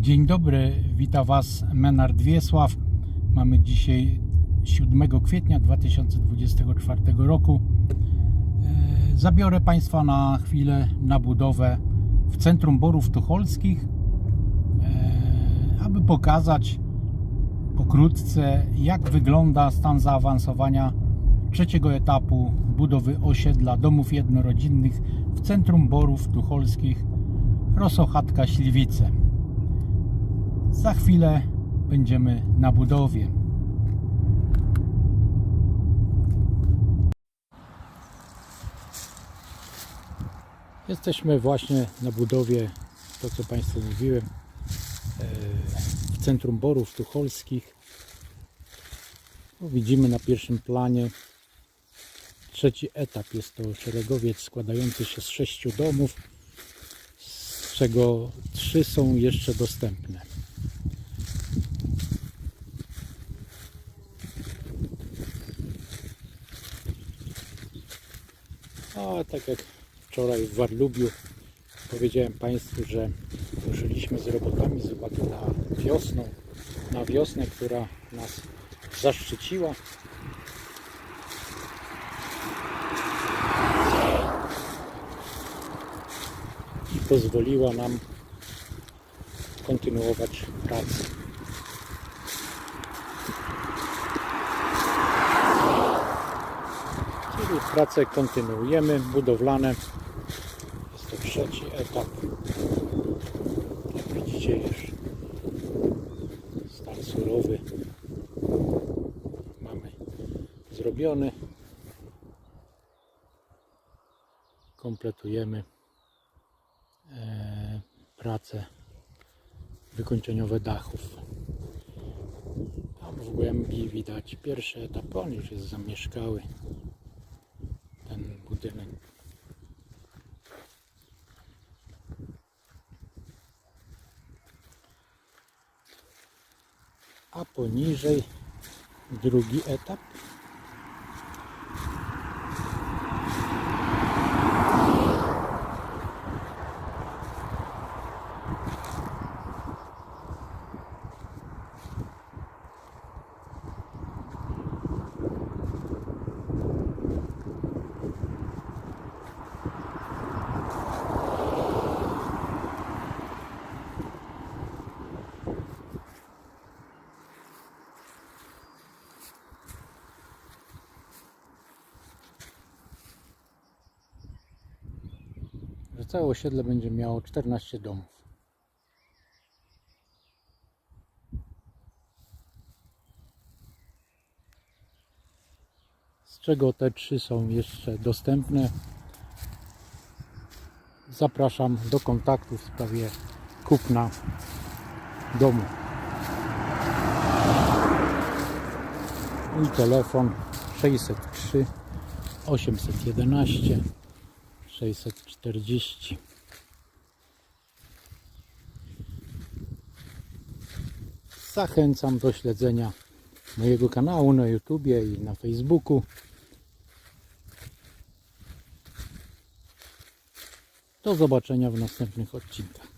Dzień dobry, witam Was Menard Wiesław. Mamy dzisiaj 7 kwietnia 2024 roku. E, Zabiorę Państwa na chwilę na budowę w centrum Borów Tucholskich, e, aby pokazać pokrótce, jak wygląda stan zaawansowania trzeciego etapu budowy osiedla domów jednorodzinnych w centrum Borów Tucholskich Rosochatka Śliwice. Za chwilę będziemy na budowie. Jesteśmy właśnie na budowie, to co Państwu mówiłem, e, w centrum Borów Tucholskich. Tu widzimy na pierwszym planie trzeci etap. Jest to szeregowiec składający się z sześciu domów, z czego trzy są jeszcze dostępne. A tak jak wczoraj w Warlubiu powiedziałem Państwu, że ruszyliśmy z robotami z uwagi na wiosnę, na wiosnę, która nas zaszczyciła. I pozwoliła nam kontynuować pracę. Pracę kontynuujemy, budowlane. Jest to trzeci etap. Jak widzicie już stan surowy mamy zrobiony. Kompletujemy e, prace wykończeniowe dachów. Tam w głębi widać pierwszy etap, on już jest zamieszkały людини. А пониже другий этап. Całe osiedle będzie miało 14 domów. Z czego te trzy są jeszcze dostępne. Zapraszam do kontaktu w sprawie kupna domu. Mój telefon 603 811 640 Zachęcam do śledzenia mojego kanału na YouTubie i na Facebooku. Do zobaczenia w następnych odcinkach.